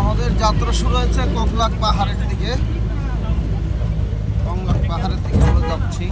আমাদের যাত্রা শুরু হয়েছে কংলাক পাহাড়ের দিকে। কংলাক পাহাড়ের দিকে আমরা যাচ্ছি।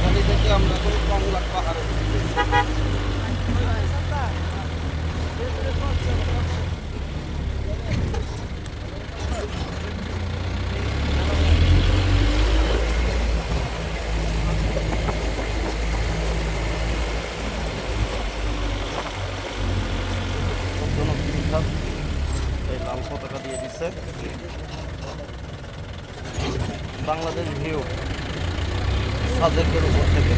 ভ্যালি থেকে আমরা এখন কংলাক পাহাড়ের দিকে। লাল পতাকা দিয়ে দিচ্ছে বাংলাদেশ ভিউ সাজেকের উপর থেকে।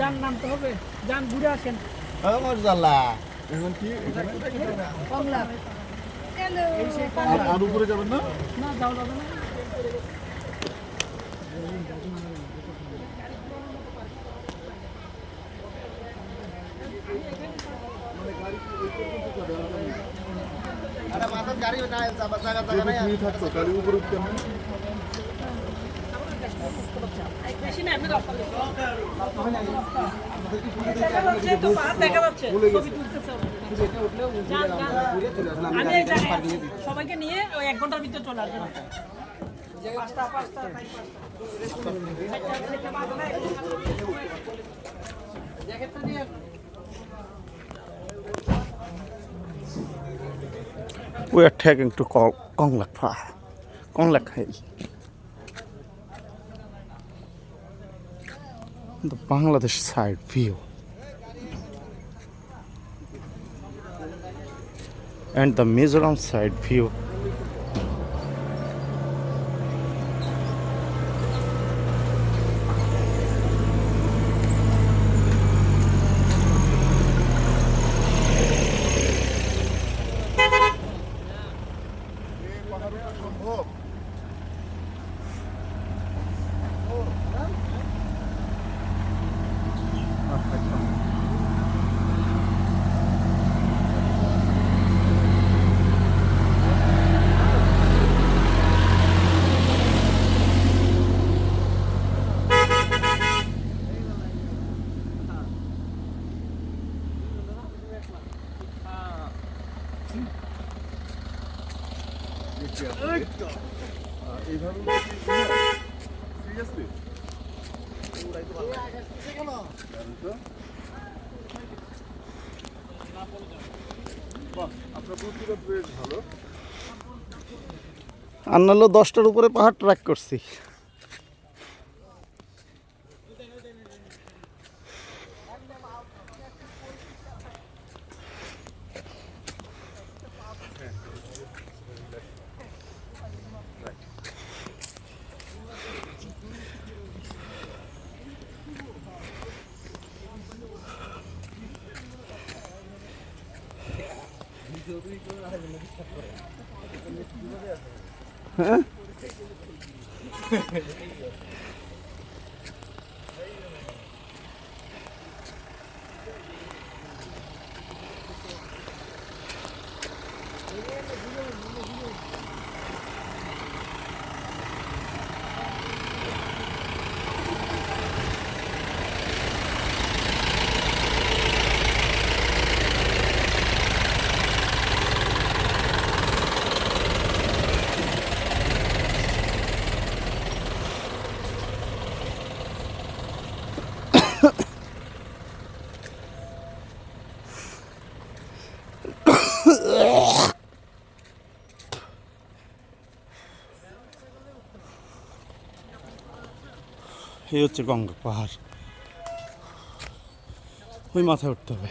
যান নামতে হবে। যান ঘুরে আসেন। আমার জ্বালা কমলা। আর আর উপরে যাবেন না? না যাও যাবে না। আরে মাথার গাড়ি না যাবা জায়গা জায়গা নাই। থাকতো তাহলে উপরে উঠতেন না বেশি না আপনি তো পাহাড় দেখা যাচ্ছে ছবি তুলতেছে যান, যান। আমি এই জায়গায় আছি। সবাইকে নিয়ে ওই এক ঘণ্টার ভিতরে চলে আসবেন পাঁচটা পাঁচটা জ্যাকেটটা নিয়ে We are taking to Kong- Konglak Phra. Konglak Hill. The Bangladesh side view. And the Mizoram side view. আন্নালো দশটার উপরে পাহাড় ট্র্যাক করছি। হ্যাঁ এই হচ্ছে গঙ্গা পাহাড়। ওই মাথায় উঠতে হবে।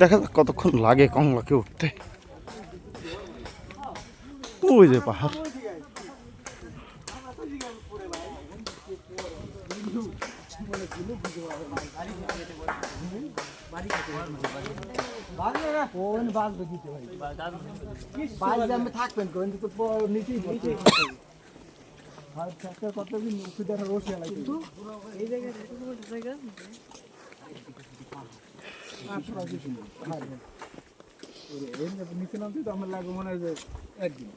দেখা যাক কতক্ষণ লাগে কমলাকে উঠতে। ওই যে পাহাড়। থাকবেন নিচে নামতে তো আমার লাগে মনে হয় যে একদিন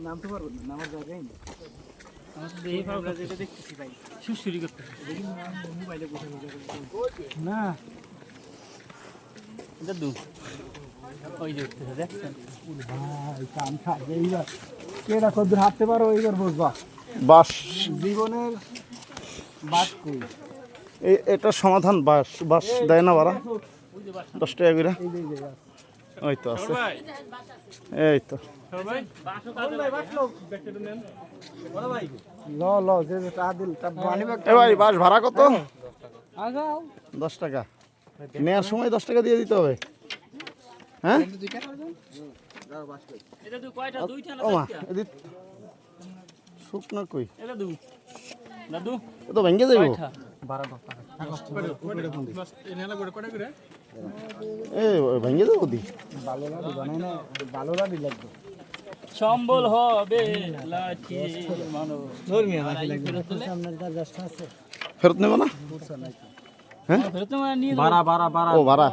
নামতে পারব না নামার জায়গায় নেই না ভাই কাম এইবার কেটা কদ্দুর হাঁটতে পারো এইবার বুঝবা বাস জীবনের কই এটার সমাধান বাস। বাস দেয় না বাড়া দশ টাকা করে। ওই তো আছে। এই তো। বাস ভাড়া কত? দশ টাকা। নেওয়ার সময় দশ টাকা দিয়ে দিতে হবে। হ্যাঁ? শুকনো কই? দাদু তো ভেঙে যাইব। এ ভেঙে দি। সম্বল হবে ফেরত নেবে না? ভাড়া বাড়া বাড়া বাড়া ও ভাড়া।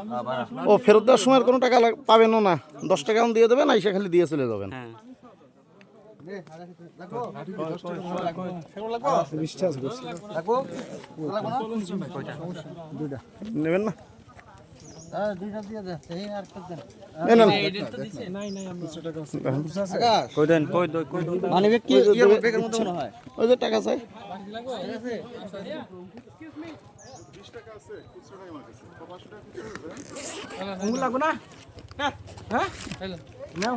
ও ফেরত দেওয়ার সময় আর কোনো টাকা পাবেন পাবেনও না। দশ টাকা এখন দিয়ে দেবেন আইসা খালি দিয়ে চলে যাবেন। হ্যাঁ। নেবেন না? টাকা চাই। লাগবে না? হ্যাঁ নাও।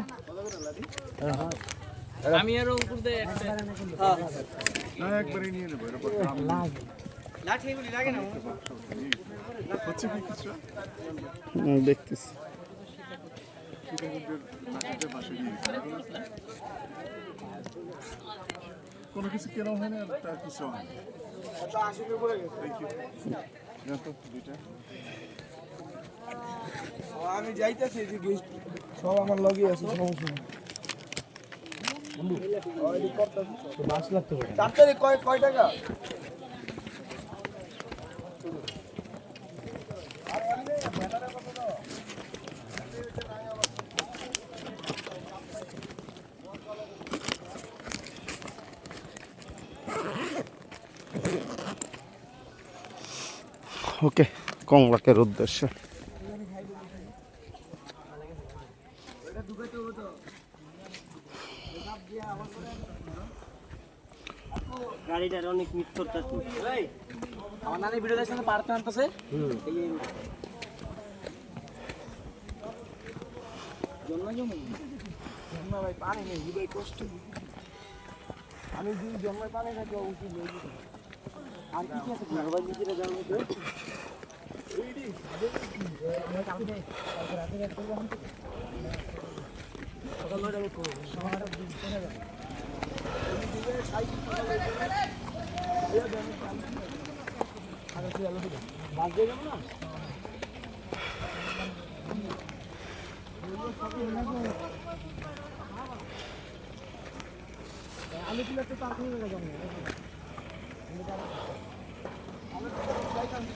আমি আরও উপর দিয়ে একবারই নিয়ে নেব দেখতেছি। কোনো কিছু কেনা হয় না তার কিছু হয় আমি যাইতেছি যে গেস্ট সব আমার লগে আছে সমস্যা কয় কয় টাকা? ওকে কংলাকের উদ্দেশ্যে। গাড়িটার অনেক মিস করতেছি। আমার নানি ভিডিও দেখছেন পারতে আনতেছে। জন্ম ভাই পানি নেই কষ্ট। আমি যদি জন্মায় পানি থাকি উচিত আর কি আছে? ঘরবাই নিজেরা জানব তো কংলাক পাহাড়ে স্বাগত চলে এসেছি গাছ গাছ আমার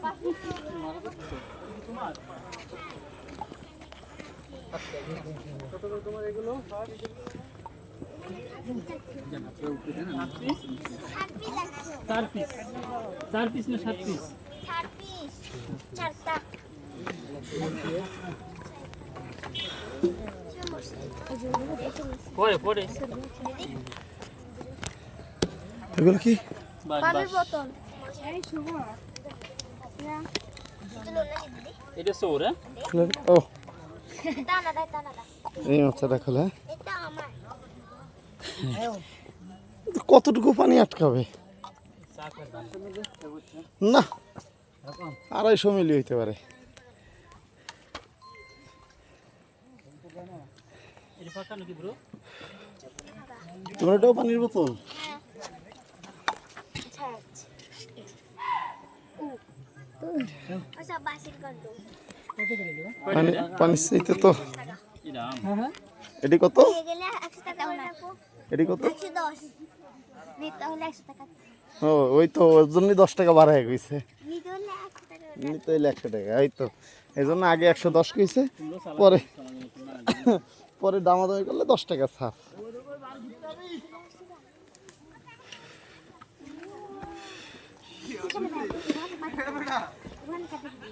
চলে গেছে চার পিস চার পিস না সাত পিস পরে পরে। এগুলো কি? পানির বোতল এই শুভ। এটা সৌর হ্যাঁ? ও। এই মাছটা খোলা এটা আমার। কতটুকু পানি আটকাবে? না আড়াইশো মিলি হইতে পারে। তোমার এটাও পানির বোতল? পানি পানির চাইতে তো। এটা হ্যাঁ হ্যাঁ কত এটি কত? ও ওই তো ওর জন্যই দশ টাকা বাড়ায় গেছে। নিতে হলে একশো টাকা হইলে একশো টাকা এই তো। এই জন্য আগে একশো দশ কইছে পরে পরে দামাদামি করলে দশ টাকা ছাড়।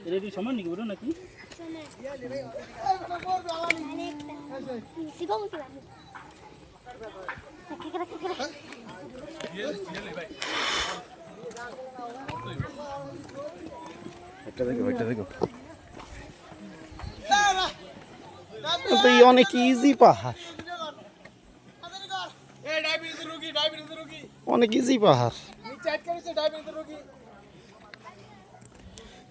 এটা কি সমান নাকি ব্রো নাকি এটা দেখো এটা দেখো তো এই অনেক ইজি পাহাড়। অনেক ইজি পাহাড়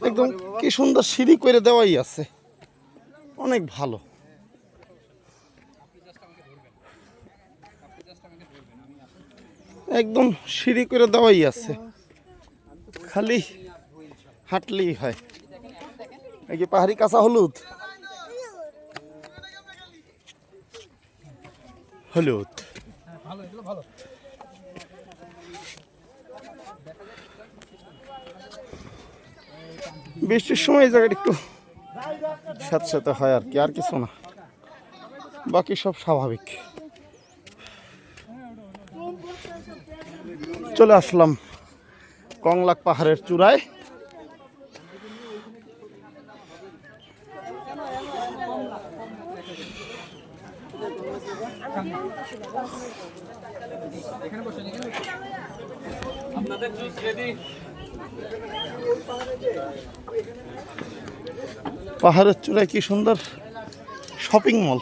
একদম কি সুন্দর সিঁড়ি করে দেওয়াই আছে। অনেক ভালো। একদম সিঁড়ি করে দেওয়াই আছে। খালি হাঁটলেই হয়। এই কি পাহাড়ি কাঁচা হলুদ। হলুদ। বৃষ্টির সময় এই জায়গাটা একটু স্যাঁতস্যাঁতে হয় আর কি, আর কিছু না। বাকি সব স্বাভাবিক। চলে আসলাম কংলাক পাহাড়ের চূড়ায়। পাহাড়ের চূড়ায় কি সুন্দর শপিং মল?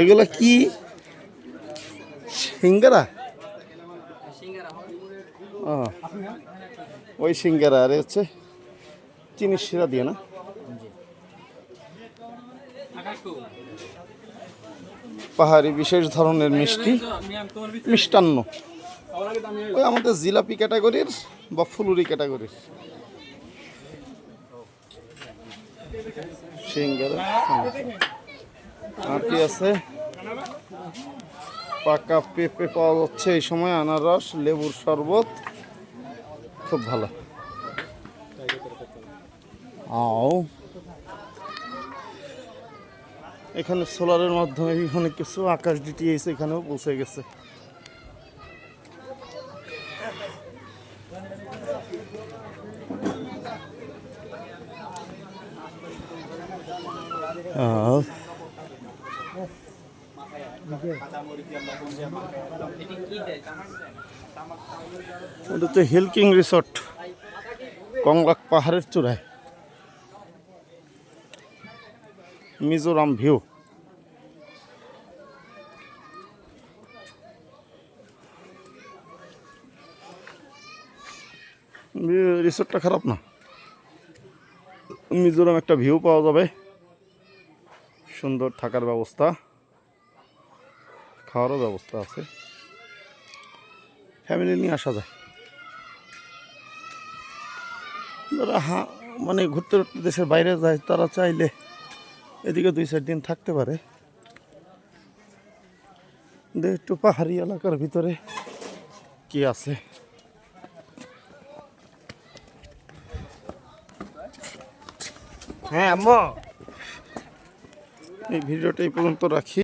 এগুলো কি? সিঙ্গারা? ও, ওই সিঙ্গারা, আর হচ্ছে চিনির শিরা দিয়ে না? পাহাড়ি বিশেষ ধরনের মিষ্টি, মিষ্টান্ন। ওই আমাদের জিলাপি ক্যাটাগরির বা ফুলুরি ক্যাটাগরির। সিঙ্গারা আর কি আছে? পাকা পেঁপে পাওয়া যাচ্ছে এই সময়, আনারস, লেবুর শরবত। খুব ভালো। আও। এখানে সোলারের মাধ্যমে অনেক কিছু আকাশ ডিটিএস এখানেও পৌঁছে গেছে। এটা হিলকিং রিসোর্ট, কংলাক পাহাড়ের চূড়ায়। মিজোরাম ভিউ। রিসোর্টটা খারাপ না। মিজোরাম একটা ভিউ পাওয়া যাবে। সুন্দর থাকার ব্যবস্থা। খাওয়ারও ব্যবস্থা আছে। ফ্যামিলি নিয়ে আসা যায়। যারা হা মানে ঘুরতে ঘুরতে দেশের বাইরে যায়, তারা চাইলে এদিকে দুই চার দিন থাকতে পারে। একটু পাহাড়ি এলাকার ভিতরে কি আছে। হ্যাঁ আম্মা। এই ভিডিওটা এই পর্যন্ত রাখি।